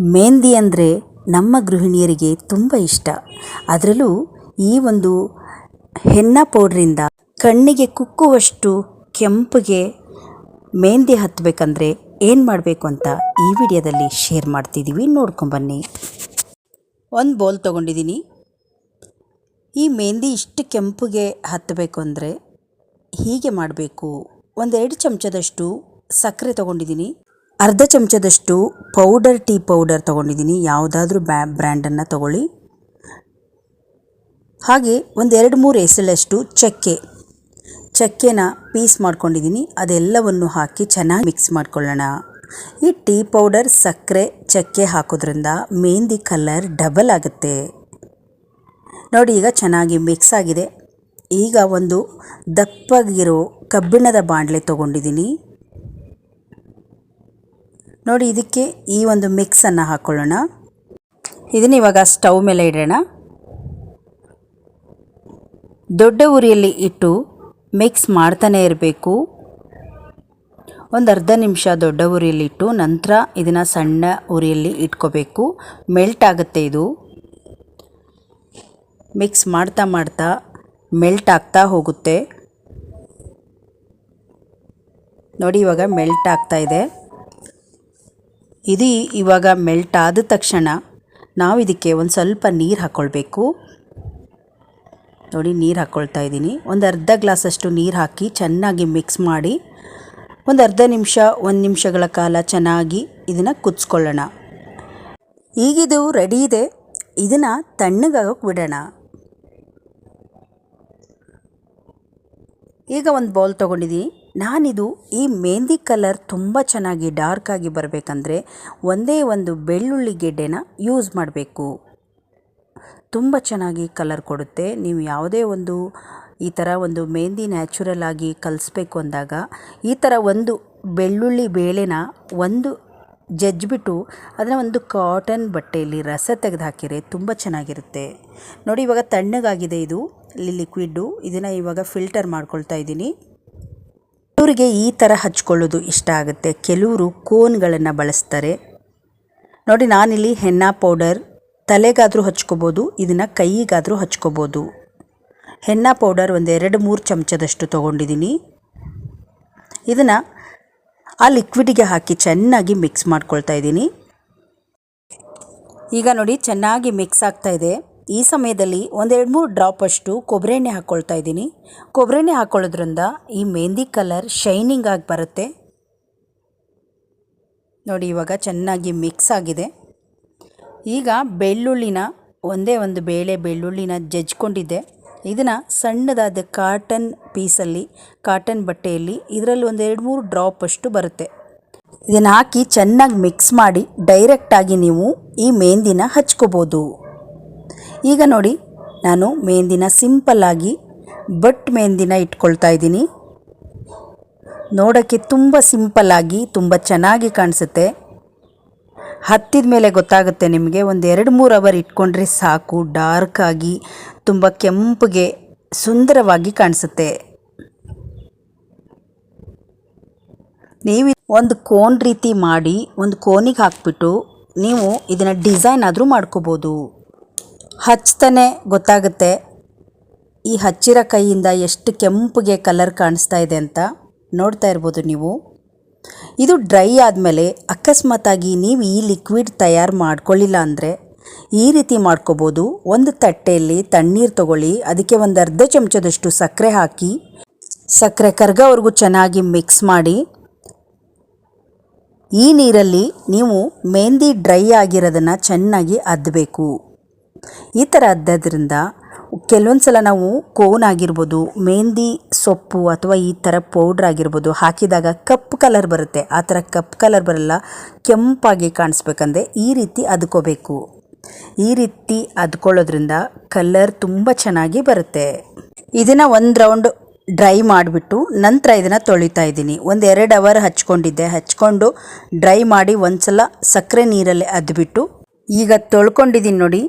ಮೆಹಂದಿ ಅಂದರೆ ನಮ್ಮ ಗೃಹಿಣಿಯರಿಗೆ ತುಂಬ ಇಷ್ಟ. ಅದರಲ್ಲೂ ಈ ಒಂದು ಹೆನ್ನ ಪೌಡ್ರಿಂದ ಕಣ್ಣಿಗೆ ಕುಕ್ಕುವಷ್ಟು ಕೆಂಪಗೆ ಮೆಹಂದಿ ಹತ್ತಬೇಕಂದ್ರೆ ಏನು ಮಾಡಬೇಕು ಅಂತ ಈ ವಿಡಿಯೋದಲ್ಲಿ ಶೇರ್ ಮಾಡ್ತಿದ್ದೀವಿ ನೋಡ್ಕೊಂಬನ್ನಿ ಒಂದು ಬೌಲ್ ತೊಗೊಂಡಿದ್ದೀನಿ ಈ ಮೆಹಂದಿ ಇಷ್ಟು ಕೆಂಪಗೆ ಹತ್ತಬೇಕು ಅಂದರೆ ಹೀಗೆ ಮಾಡಬೇಕು. ಒಂದೆರಡು ಚಮಚದಷ್ಟು ಸಕ್ಕರೆ ತೊಗೊಂಡಿದ್ದೀನಿ ಅರ್ಧ ಚಮಚದಷ್ಟು ಪೌಡರ್, ಟೀ ಪೌಡರ್ ತೊಗೊಂಡಿದ್ದೀನಿ. ಯಾವುದಾದ್ರೂ ಬ್ಯಾ, ಬ್ರ್ಯಾಂಡನ್ನು ತಗೊಳ್ಳಿ. ಹಾಗೆ ಒಂದೆರಡು ಮೂರು ಎಸಳಷ್ಟು ಚಕ್ಕೆ. ಚಕ್ಕೆನ ಪೀಸ್ ಮಾಡ್ಕೊಂಡಿದ್ದೀನಿ. ಅದೆಲ್ಲವನ್ನು ಹಾಕಿ ಚೆನ್ನಾಗಿ ಮಿಕ್ಸ್ ಮಾಡ್ಕೊಳ್ಳೋಣ. ಈ ಟೀ ಪೌಡರ್ ಸಕ್ಕರೆ ಚಕ್ಕೆ ಹಾಕೋದ್ರಿಂದ ಮೆಹಂದಿ ಕಲರ್ ಡಬಲ್ ಆಗುತ್ತೆ. ನೋಡಿ, ಈಗ ಚೆನ್ನಾಗಿ ಮಿಕ್ಸ್ ಆಗಿದೆ. ಈಗ ಒಂದು ದಪ್ಪಗಿರೋ ಕಬ್ಬಿಣದ ಬಾಣಲೆ ತೊಗೊಂಡಿದ್ದೀನಿ. ನೋಡಿ ಇದಕ್ಕೆ ಈ ಒಂದು ಮಿಕ್ಸನ್ನು ಹಾಕ್ಕೊಳ್ಳೋಣ ಇದನ್ನು ಇವಾಗ ಸ್ಟವ್ ಮೇಲೆ ಇಡೋಣ. ದೊಡ್ಡ ಉರಿಯಲ್ಲಿ ಇಟ್ಟು ಮಿಕ್ಸ್ ಮಾಡ್ತಾನೆ ಇರಬೇಕು. ಒಂದು ಅರ್ಧ ನಿಮಿಷ ದೊಡ್ಡ ಉರಿಯಲ್ಲಿ ಇಟ್ಟು ನಂತರ ಇದನ್ನು ಸಣ್ಣ ಉರಿಯಲ್ಲಿ ಇಟ್ಕೋಬೇಕು. ಮೆಲ್ಟ್ ಆಗುತ್ತೆ ಇದು. ಮಿಕ್ಸ್ ಮಾಡ್ತಾ ಮಾಡ್ತಾ ಮೆಲ್ಟ್ ಆಗ್ತಾ ಹೋಗುತ್ತೆ. ನೋಡಿ ಇವಾಗ ಮೆಲ್ಟ್ ಆಗ್ತಾ ಇದೆ. ಇದು ಇವಾಗ ಮೆಲ್ಟ್ ಆದ ತಕ್ಷಣ ನಾವು ಇದಕ್ಕೆ ಒಂದು ಸ್ವಲ್ಪ ನೀರು ಹಾಕ್ಕೊಳ್ಬೇಕು ನೋಡಿ ನೀರು ಹಾಕ್ಕೊಳ್ತಾ ಇದ್ದೀನಿ. ಒಂದು ಅರ್ಧ ಗ್ಲಾಸಷ್ಟು ನೀರು ಹಾಕಿ ಚೆನ್ನಾಗಿ ಮಿಕ್ಸ್ ಮಾಡಿ ಒಂದು ಅರ್ಧ ನಿಮಿಷ, ಒಂದು ನಿಮಿಷಗಳ ಕಾಲ ಚೆನ್ನಾಗಿ ಇದನ್ನು ಕುದಿಸ್ಕೊಳ್ಳೋಣ. ಈಗಿದು ರೆಡಿ ಇದೆ. ಇದನ್ನು ತಣ್ಣಗಾಗೋಕೆ ಬಿಡೋಣ. ಈಗ ಒಂದು ಬೌಲ್ ತೊಗೊಂಡಿದ್ದೀನಿ ನಾನಿದು ಈ ಮೆಹಂದಿ ಕಲರ್ ತುಂಬ ಚೆನ್ನಾಗಿ ಡಾರ್ಕಾಗಿ ಬರಬೇಕಂದ್ರೆ ಒಂದೇ ಒಂದು ಬೆಳ್ಳುಳ್ಳಿ ಗೆಡ್ಡೆನ ಯೂಸ್ ಮಾಡಬೇಕು. ತುಂಬ ಚೆನ್ನಾಗಿ ಕಲರ್ ಕೊಡುತ್ತೆ. ನೀವು ಯಾವುದೇ ಒಂದು ಈ ಥರ ಒಂದು ಮೆಹಂದಿ ನ್ಯಾಚುರಲ್ ಆಗಿ ಕಲಿಸ್ಬೇಕು ಅಂದಾಗ ಈ ಥರ ಒಂದು ಬೆಳ್ಳುಳ್ಳಿ ಬೇಳೆನ ಒಂದು ಜಜ್ಜಿಬಿಟ್ಟು ಅದನ್ನು ಒಂದು ಕಾಟನ್ ಬಟ್ಟೆಯಲ್ಲಿ ರಸ ತೆಗೆದು ಹಾಕಿದರೆ ತುಂಬ ಚೆನ್ನಾಗಿರುತ್ತೆ. ನೋಡಿ ಇವಾಗ ತಣ್ಣಗಾಗಿದೆ ಇದು ಲಿಕ್ವಿಡ್ಡು ಇದನ್ನು ಇವಾಗ ಫಿಲ್ಟರ್ ಮಾಡ್ಕೊಳ್ತಾ ಇದ್ದೀನಿ. ಕೆಲವರಿಗೆ ಈ ಥರ ಹಚ್ಕೊಳ್ಳೋದು ಇಷ್ಟ ಆಗುತ್ತೆ. ಕೆಲವರು ಕೋನ್ಗಳನ್ನು ಬಳಸ್ತಾರೆ. ನೋಡಿ, ನಾನಿಲ್ಲಿ ಹೆನ್ನ ಪೌಡರ್ ತಲೆಗಾದರೂ ಹಚ್ಕೋಬೋದು, ಇದನ್ನು ಕೈಗಾದರೂ ಹಚ್ಕೋಬೋದು. ಹೆನ್ನ ಪೌಡರ್ ಒಂದು ಎರಡು ಮೂರು ಚಮಚದಷ್ಟು ತೊಗೊಂಡಿದ್ದೀನಿ ಇದನ್ನು ಆ ಲಿಕ್ವಿಡಿಗೆ ಹಾಕಿ ಚೆನ್ನಾಗಿ ಮಿಕ್ಸ್ ಮಾಡ್ಕೊಳ್ತಾ ಇದ್ದೀನಿ. ಈಗ ನೋಡಿ, ಚೆನ್ನಾಗಿ ಮಿಕ್ಸ್ ಆಗ್ತಾ ಇದೆ. ಈ ಸಮಯದಲ್ಲಿ ಒಂದೆರಡು ಮೂರು ಡ್ರಾಪ್ ಅಷ್ಟು ಕೊಬ್ಬರಿ ಎಣ್ಣೆ ಹಾಕ್ಕೊಳ್ತಾ ಇದ್ದೀನಿ. ಕೊಬ್ಬರಿ ಎಣ್ಣೆ ಹಾಕ್ಕೊಳ್ಳೋದ್ರಿಂದ ಈ ಮೆಹಂದಿ ಕಲರ್ ಶೈನಿಂಗ್ ಆಗಿ ಬರುತ್ತೆ. ನೋಡಿ, ಇವಾಗ ಚೆನ್ನಾಗಿ ಮಿಕ್ಸ್ ಆಗಿದೆ. ಈಗ ಬೆಳ್ಳುಳ್ಳಿನ ಒಂದೇ ಒಂದು ಬೇಳೆ ಬೆಳ್ಳುಳ್ಳಿನ ಜಜ್ಕೊಂಡಿದ್ದೆ. ಇದನ್ನು ಸಣ್ಣದಾದ ಕಾಟನ್ ಪೀಸಲ್ಲಿ ಕಾಟನ್ ಬಟ್ಟೆಯಲ್ಲಿ ಇದರಲ್ಲಿ ಒಂದೆರಡು ಮೂರು ಡ್ರಾಪ್ ಅಷ್ಟು ಬರುತ್ತೆ. ಇದನ್ನು ಹಾಕಿ ಚೆನ್ನಾಗಿ ಮಿಕ್ಸ್ ಮಾಡಿ ಡೈರೆಕ್ಟಾಗಿ ನೀವು ಈ ಮೆಹಂದಿನ ಹಚ್ಕೋಬೋದು. ಈಗ ನೋಡಿ, ನಾನು ಮೆಹಂದಿನ ಸಿಂಪಲ್ಲಾಗಿ ಬಟ್ ಮೆಹಂದಿನ ಇಟ್ಕೊಳ್ತಾ ಇದ್ದೀನಿ. ನೋಡೋಕ್ಕೆ ತುಂಬ ಸಿಂಪಲ್ಲಾಗಿ ತುಂಬ ಚೆನ್ನಾಗಿ ಕಾಣಿಸುತ್ತೆ. ಹತ್ತಿದ ಮೇಲೆ ಗೊತ್ತಾಗುತ್ತೆ ನಿಮಗೆ, ಒಂದು ಎರಡು ಮೂರು ಅವರ್ ಇಟ್ಕೊಂಡ್ರೆ ಸಾಕು ಡಾರ್ಕಾಗಿ ತುಂಬ ಕೆಂಪಗೆ ಸುಂದರವಾಗಿ ಕಾಣಿಸುತ್ತೆ. ನೀವು ಒಂದು ಕೋನ್ ರೀತಿ ಮಾಡಿ, ಒಂದು ಕೋನಿಗೆ ಹಾಕ್ಬಿಟ್ಟು ನೀವು ಇದನ್ನು ಡಿಸೈನ್ ಆದರೂ ಮಾಡ್ಕೋಬೋದು. ಹಚ್ತಾನೆ ಗೊತ್ತಾಗುತ್ತೆ. ಈ ಹಚ್ಚಿರೋ ಕೈಯಿಂದ ಎಷ್ಟು ಕೆಂಪಗೆ ಕಲರ್ ಕಾಣಿಸ್ತಾ ಇದೆ ಅಂತ ನೋಡ್ತಾ ಇರ್ಬೋದು ನೀವು. ಇದು ಡ್ರೈ ಆದಮೇಲೆ ಅಕಸ್ಮಾತಾಗಿ ನೀವು ಈ ಲಿಕ್ವಿಡ್ ತಯಾರು ಮಾಡ್ಕೊಳ್ಳಿಲ್ಲ ಅಂದರೆ ಈ ರೀತಿ ಮಾಡ್ಕೋಬೋದು. ಒಂದು ತಟ್ಟೆಯಲ್ಲಿ ತಣ್ಣೀರು ತಗೊಳ್ಳಿ, ಅದಕ್ಕೆ ಒಂದು ಅರ್ಧ ಚಮಚದಷ್ಟು ಸಕ್ಕರೆ ಹಾಕಿ, ಸಕ್ಕರೆ ಕರ್ಗವರೆಗೂ ಚೆನ್ನಾಗಿ ಮಿಕ್ಸ್ ಮಾಡಿ, ಈ ನೀರಲ್ಲಿ ನೀವು ಮೆಹಂದಿ ಡ್ರೈ ಆಗಿರೋದನ್ನು ಚೆನ್ನಾಗಿ ಅದ್ದಬೇಕು ಈ ಥರ ಆದ್ದರಿಂದ ಕೆಲವೊಂದು ಸಲ ನಾವು ಕೋನ್ ಆಗಿರ್ಬೋದು ಮೆಹಂದಿ ಸೊಪ್ಪು ಅಥವಾ ಈ ಥರ ಪೌಡ್ರ್ ಆಗಿರ್ಬೋದು ಹಾಕಿದಾಗ ಕಪ್ಪು ಕಲರ್ ಬರುತ್ತೆ. ಆ ಥರ ಕಪ್ಪು ಕಲರ್ ಬರಲ್ಲ, ಕೆಂಪಾಗಿ ಕಾಣಿಸ್ಬೇಕಂದ್ರೆ ಈ ರೀತಿ ಅದ್ಕೋಬೇಕು. ಈ ರೀತಿ ಅದ್ಕೊಳ್ಳೋದ್ರಿಂದ ಕಲರ್ ತುಂಬ ಚೆನ್ನಾಗಿ ಬರುತ್ತೆ. ಇದನ್ನು ಒಂದು ರೌಂಡ್ ಡ್ರೈ ಮಾಡಿಬಿಟ್ಟು ನಂತರ ಇದನ್ನು ತೊಳಿತಾ ಇದ್ದೀನಿ. ಒಂದು ಎರಡು ಅವರ್ ಹಚ್ಕೊಂಡಿದ್ದೆ. ಹಚ್ಕೊಂಡು ಡ್ರೈ ಮಾಡಿ ಒಂದು ಸಲ ಸಕ್ಕರೆ ನೀರಲ್ಲಿ ಅದ್ಬಿಟ್ಟು ಈಗ ತೊಳ್ಕೊಂಡಿದ್ದೀನಿ ನೋಡಿ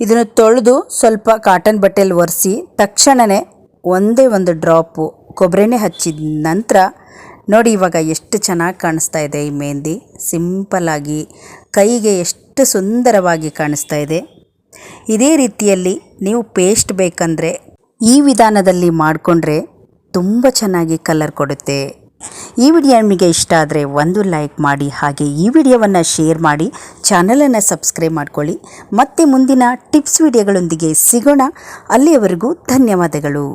ಇದನ್ನು ತೊಳೆದು ಸ್ವಲ್ಪ ಕಾಟನ್ ಬಟ್ಟೆಯಲ್ಲಿ ಒರೆಸಿ ತಕ್ಷಣವೇ ಒಂದೇ ಒಂದು ಡ್ರಾಪು ಕೊಬ್ಬರಿನೇ ಹಚ್ಚಿದ ನಂತರ ನೋಡಿ ಇವಾಗ ಎಷ್ಟು ಚೆನ್ನಾಗಿ ಕಾಣಿಸ್ತಾ ಇದೆ ಈ ಮೆಹಂದಿ. ಸಿಂಪಲ್ಲಾಗಿ ಕೈಗೆ ಎಷ್ಟು ಸುಂದರವಾಗಿ ಕಾಣಿಸ್ತಾ ಇದೆ. ಇದೇ ರೀತಿಯಲ್ಲಿ ನೀವು ಪೇಸ್ಟ್ ಬೇಕಂದರೆ ಈ ವಿಧಾನದಲ್ಲಿ ಮಾಡಿಕೊಂಡ್ರೆ ತುಂಬ ಚೆನ್ನಾಗಿ ಕಲರ್ ಕೊಡುತ್ತೆ. ಈ ವಿಡಿಯೋ ನಿಮಗೆ ಇಷ್ಟ ಆದರೆ ಒಂದು ಲೈಕ್ ಮಾಡಿ ಹಾಗೆ ಈ ವಿಡಿಯೋವನ್ನು ಶೇರ್ ಮಾಡಿ, ಚಾನಲನ್ನು ಸಬ್ಸ್ಕ್ರೈಬ್ ಮಾಡ್ಕೊಳ್ಳಿ. ಮತ್ತೆ ಮುಂದಿನ ಟಿಪ್ಸ್ ವಿಡಿಯೋಗಳೊಂದಿಗೆ ಸಿಗೋಣ. ಅಲ್ಲಿಯವರೆಗೂ ಧನ್ಯವಾದಗಳು.